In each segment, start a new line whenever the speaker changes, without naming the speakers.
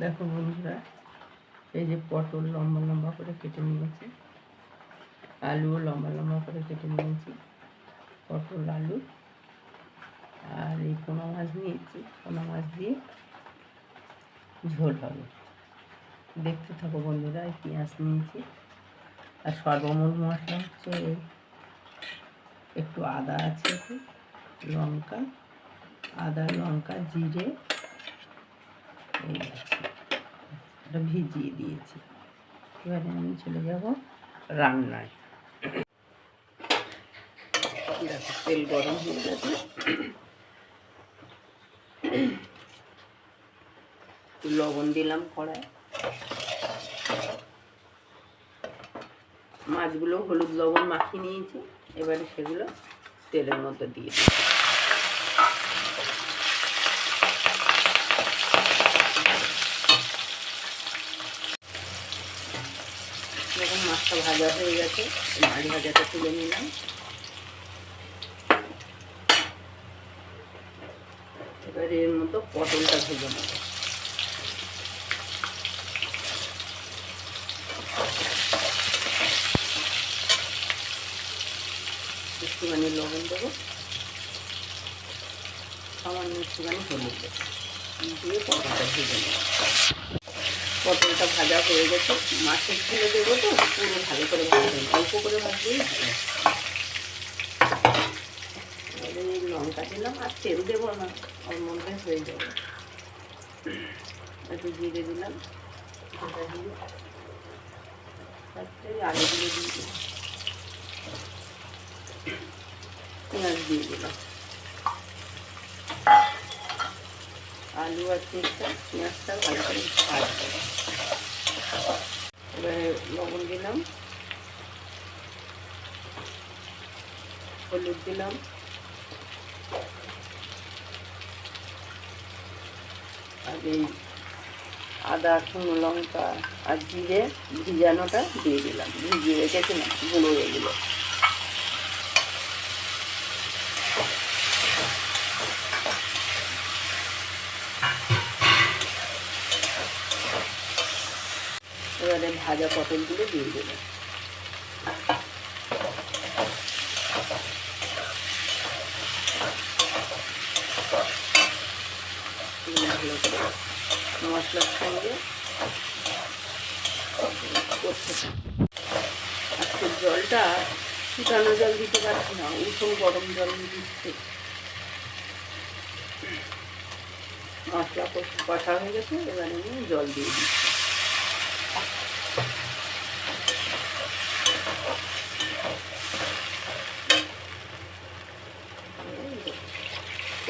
দেখো বন্ধুরা, এই যে পটল লম্বা লম্বা করে কেটে নিয়েছি, আলুও লম্বা লম্বা করে কেটে নিয়েছি, পটল, আলু, আর এই পোনা মাছ নিয়েছি, পোনা মাছ দিয়ে ঝোল হবে। দেখতে থাকো বন্ধুরা, এই পেঁয়াজ নিয়েছি, আর সর্বমূল মশলা হচ্ছে একটু আদা আছে লঙ্কা, আদা, লঙ্কা, জিরে, এই আছে এটা ভিজিয়ে দিয়েছি। এবারে আমি চলে যাব রান্নায়। তেল গরম হয়ে গেছে। লবণ দিলাম কড়ায় মাছগুলো হলুদ লবণ মাখিয়ে নিয়েছি। এবারে সেগুলো তেলের মধ্যে দিয়ে দিই মাছটা ভাজা হয়ে গেছে। মাছ ভাজাটা তুলে নিলাম। এবার এর মতো পটলটা ভেজে নেব। একটুখানি লবণ দেবো। সামান্য একটুখানি হলুদ দেবো। দিয়ে পটলটা ভেজে নেব। পটলটা ভাজা হয়ে গেছে। মাছের ছেলে দেবো তো, পুরো ভালো করে ভাজবেন অল্প করে ভালো লঙ্কা দিলাম আর তেল দেবো না ওর মধ্যে হয়ে যাবে। একটু জিরে দিলাম তারপরে দিয়ে দিলাম। পেঁয়াজ দিয়ে দিলাম। আলু আর তেলটা পেঁয়াজটা ভালো করে ভাজতে এবারে লবণ দিলাম। হলুদ দিলাম। আর এই আদা শুকনো লঙ্কা আর জিরে, ভিজানোটা দিয়ে দিলাম। ভিজিয়ে রেখেছি না গুঁড়ো এগুলো এবারে ভাজা পটলগুলো দিয়ে দেবো। ভালো করে মশলার সঙ্গে জলটা ফুটানো জল দিতে পারছি না উষুম গরম জল দিচ্ছে মশলা কষা হয়ে গেছে, এবারে আমি জল দিয়ে দিচ্ছি।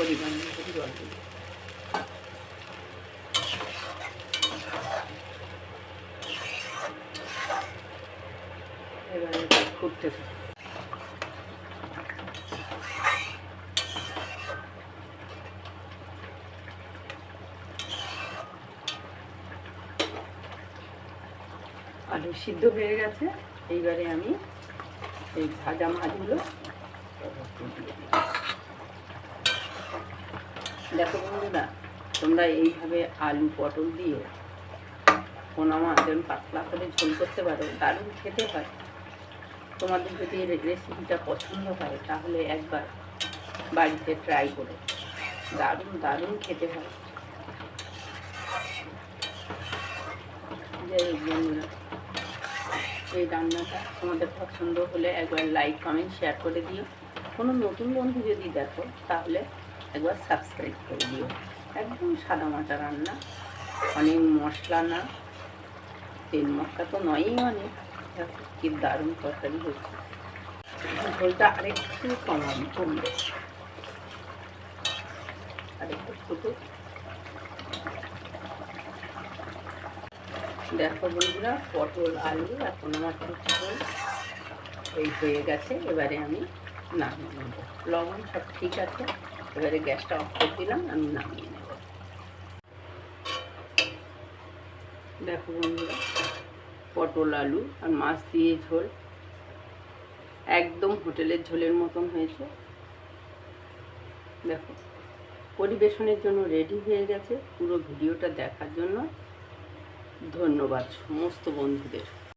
পরিমাণ মতো জল দিই এবারে ফুটতে আলু সিদ্ধ হয়ে গেছে। এইবারে আমি এই ভাজা মাছগুলো দেখো বন্ধুরা, তোমরা এইভাবে আলু পটল দিয়ে পোনা মাছ যেমন পাতলা করে ঝোল করতে পারো, দারুণ খেতে হয়। তোমাদের যদি রেসিপিটা পছন্দ হয়, তাহলে একবার বাড়িতে ট্রাই করো দারুণ দারুণ খেতে হয়। এই রান্নাটা তোমাদের পছন্দ হলে একবার লাইক কমেন্ট শেয়ার করে দিও। কোনো নতুন বন্ধু যদি দেখো, তাহলে একবার সাবস্ক্রাইব করে দিও। একদম সাদা মাটা রান্না, অনেক মশলা না, তেল মশলা তো নয়ই অনেক, কি দারুণ তরকারি হচ্ছে ঝোলটা আরেকটু কমাবি কমবে। আরেকটু দেখো বন্ধুরা, পটল, আলু এখন আমার ঝোল। এই হয়ে গেছে, এবারে আমি নামিয়ে নেব। লবণ সব ঠিক আছে। এবারে গ্যাসটা অফ করে দিলাম, আমি নামিয়ে নেব। দেখো বন্ধুরা, পটল আলু আর মাছ দিয়ে ঝোল। একদম হোটেলের ঝোলের মতন হয়েছে। দেখো, পরিবেশনের জন্য রেডি হয়ে গেছে। পুরো ভিডিওটা দেখার জন্য ধন্যবাদ সমস্ত বন্ধুদের।